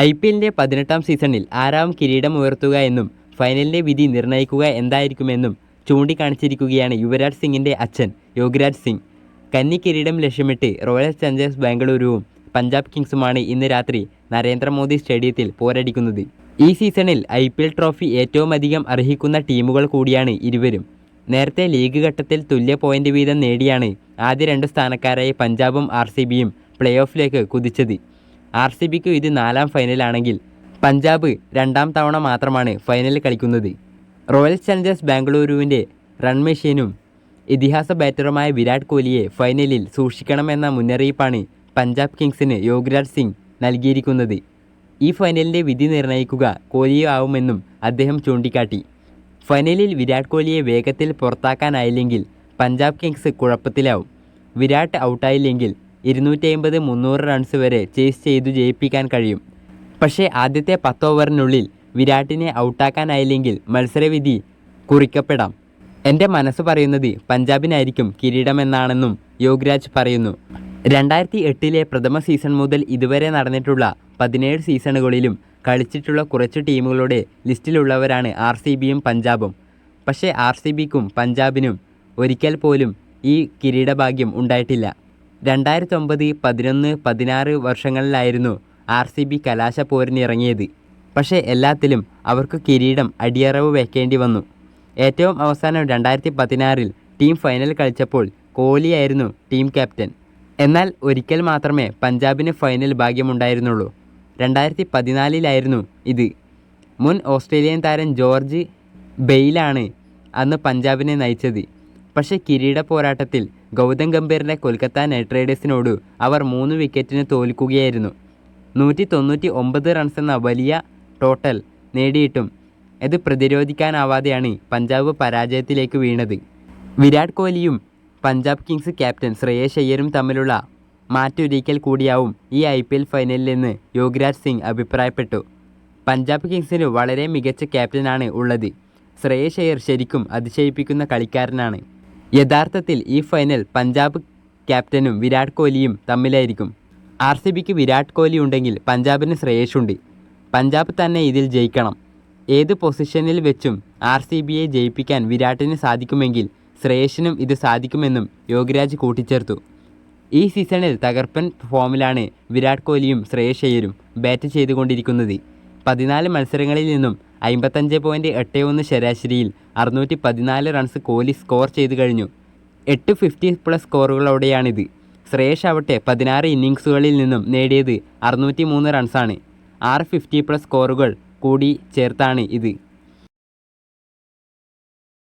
I P എല്ലിന്റെ പതിനെട്ടാം സീസണിൽ ആറാം കിരീടം ഉയർത്തുക എന്നും ഫൈനലിന്റെ വിധി നിർണയിക്കുക എന്തായിരിക്കുമെന്നും ചൂണ്ടിക്കാണിച്ചിരിക്കുകയാണ് യുവരാജ് സിംഗിന്റെ അച്ഛൻ യോഗരാജ് സിംഗ്. കന്നി കിരീടം ലക്ഷ്യമിട്ട് റോയൽ ചലഞ്ചേഴ്സ് ബാംഗ്ലൂരുവും പഞ്ചാബ് കിങ്സുമാണ് ഇന്ന് രാത്രി നരേന്ദ്രമോദി സ്റ്റേഡിയത്തിൽ പോരടിക്കുന്നത്. ഈ സീസണിൽ ഐ പി എൽ ട്രോഫി ഏറ്റവും അധികം അർഹിക്കുന്ന ടീമുകൾ കൂടിയാണ് ഇരുവരും. നേരത്തെ ലീഗ് ഘട്ടത്തിൽ തുല്യ പോയിന്റ് വീതം നേടിയാണ് ആദ്യ രണ്ട് സ്ഥാനക്കാരായ പഞ്ചാബും ആർ സി ബിയും പ്ലേ ഓഫിലേക്ക് കുതിച്ചത്. ആർ സി ബിക്ക് ഇത് നാലാം ഫൈനലാണെങ്കിൽ പഞ്ചാബ് രണ്ടാം തവണ മാത്രമാണ് ഫൈനലിൽ കളിക്കുന്നത്. റോയൽ ചലഞ്ചേഴ്സ് ബാംഗ്ലൂരുവിന്റെ റൺ മെഷീനും ഇതിഹാസ ബാറ്ററുമായ വിരാട് കോഹ്ലിയെ ഫൈനലിൽ സൂക്ഷിക്കണമെന്ന മുന്നറിയിപ്പാണ് പഞ്ചാബ് കിങ്സിന് യോഗരാജ് സിംഗ് നൽകിയിരിക്കുന്നത്. ഈ ഫൈനലിന്റെ വിധി നിർണയിക്കുക കോഹ്ലിയോ ആവുമെന്നും അദ്ദേഹം ചൂണ്ടിക്കാട്ടി. ഫൈനലിൽ വിരാട് കോഹ്ലിയെ വേഗത്തിൽ പുറത്താക്കാനായില്ലെങ്കിൽ പഞ്ചാബ് കിങ്സ് കുഴപ്പത്തിലാവും. വിരാട് ഔട്ടായില്ലെങ്കിൽ ഇരുന്നൂറ്റി അമ്പത് മുന്നൂറ് റൺസ് വരെ ചേസ് ചെയ്തു ജയിപ്പിക്കാൻ കഴിയും. പക്ഷേ ആദ്യത്തെ പത്ത് ഓവറിനുള്ളിൽ വിരാട്ടിനെ ഔട്ടാക്കാനായില്ലെങ്കിൽ മത്സരവിധി കുറിക്കപ്പെടാം. എന്റെ മനസ്സ് പറയുന്നത് പഞ്ചാബിനായിരിക്കും കിരീടമെന്നാണെന്നും യോഗരാജ് പറയുന്നു. രണ്ടായിരത്തി എട്ടിലെ പ്രഥമ സീസൺ മുതൽ ഇതുവരെ നടന്നിട്ടുള്ള പതിനേഴ് സീസണുകളിലും കളിച്ചിട്ടുള്ള കുറച്ച് ടീമുകളുടെ ലിസ്റ്റിലുള്ളവരാണ് ആർ സി ബിയും പഞ്ചാബും. പക്ഷേ ആർ സി ബിക്കും പഞ്ചാബിനും ഒരിക്കൽ പോലും ഈ കിരീടഭാഗ്യം ഉണ്ടായിട്ടില്ല. രണ്ടായിരത്തി ഒമ്പത് പതിനൊന്ന് പതിനാറ് വർഷങ്ങളിലായിരുന്നു ആർ സി ബി കലാശപ്പോരിനിറങ്ങിയത് പക്ഷേ എല്ലാത്തിലും അവർക്ക് കിരീടം അടിയറവ് വെക്കേണ്ടി വന്നു. ഏറ്റവും അവസാനം രണ്ടായിരത്തി പതിനാറിൽ ടീം ഫൈനൽ കളിച്ചപ്പോൾ കോഹ്ലിയായിരുന്നു ടീം ക്യാപ്റ്റൻ. എന്നാൽ ഒരിക്കൽ മാത്രമേ പഞ്ചാബിന് ഫൈനൽ ഭാഗ്യമുണ്ടായിരുന്നുള്ളൂ. രണ്ടായിരത്തി പതിനാലിലായിരുന്നു ഇത്. മുൻ ഓസ്ട്രേലിയൻ താരം ജോർജ് ബെയിലാണ് അന്ന് പഞ്ചാബിനെ നയിച്ചത്. പക്ഷേ കിരീട പോരാട്ടത്തിൽ ഗൗതം ഗംഭീറിന്റെ കൊൽക്കത്ത നൈറ്റ് റൈഡേഴ്സിനോട് അവർ മൂന്ന് വിക്കറ്റിന് തോൽക്കുകയായിരുന്നു. നൂറ്റി തൊണ്ണൂറ്റി ഒമ്പത് റൺസ് എന്ന വലിയ ടോട്ടൽ നേടിയിട്ടും ഇത് പ്രതിരോധിക്കാനാവാതെയാണ് പഞ്ചാബ് പരാജയത്തിലേക്ക് വീണത്. വിരാട് കോഹ്ലിയും പഞ്ചാബ് കിങ്സ് ക്യാപ്റ്റൻ ശ്രേയസ് അയ്യരും തമ്മിലുള്ള മാറ്റൊരിക്കൽ കൂടിയാവും ഈ ഐ പി എൽ ഫൈനലിലെന്ന് യോഗരാജ് സിംഗ് അഭിപ്രായപ്പെട്ടു. പഞ്ചാബ് കിങ്സിന് വളരെ മികച്ച ക്യാപ്റ്റനാണ് ഉള്ളത്. ശ്രേയസ് അയ്യർ ശരിക്കും അതിശയിപ്പിക്കുന്ന കളിക്കാരനാണ്. യഥാർത്ഥത്തിൽ ഈ ഫൈനൽ പഞ്ചാബ് ക്യാപ്റ്റനും വിരാട് കോഹ്ലിയും തമ്മിലായിരിക്കും. ആർ സി ബിക്ക് വിരാട് കോഹ്ലി ഉണ്ടെങ്കിൽ പഞ്ചാബിന് ശ്രേയസുണ്ട് പഞ്ചാബ് തന്നെ ഇതിൽ ജയിക്കണം. ഏത് പൊസിഷനിൽ വെച്ചും ആർ സി ബിയെ ജയിപ്പിക്കാൻ വിരാട്ടിന് സാധിക്കുമെങ്കിൽ ശ്രേയസിനും ഇത് സാധിക്കുമെന്നും യോഗരാജ് കൂട്ടിച്ചേർത്തു. ഈ സീസണിൽ തകർപ്പൻ ഫോമിലാണ് വിരാട് കോഹ്ലിയും ശ്രേയസ് അയ്യരും ബാറ്റ് ചെയ്തുകൊണ്ടിരിക്കുന്നത്. പതിനാല് മത്സരങ്ങളിൽ നിന്നും അമ്പത്തഞ്ച് പോയിന്റ് എട്ട് ഒന്ന് ശരാശരിയിൽ അറുന്നൂറ്റി പതിനാല് റൺസ് കോഹ്ലി സ്കോർ ചെയ്തു കഴിഞ്ഞു. എട്ട് ഫിഫ്റ്റി പ്ലസ് സ്കോറുകളോടെയാണിത് ശ്രേയസ് ആവട്ടെ പതിനാറ് ഇന്നിങ്സുകളിൽ നിന്നും നേടിയത് അറുന്നൂറ്റി മൂന്ന് റൺസാണ് ആറ് ഫിഫ്റ്റി പ്ലസ് സ്കോറുകൾ കൂടി ചേർത്താണ് ഇത്.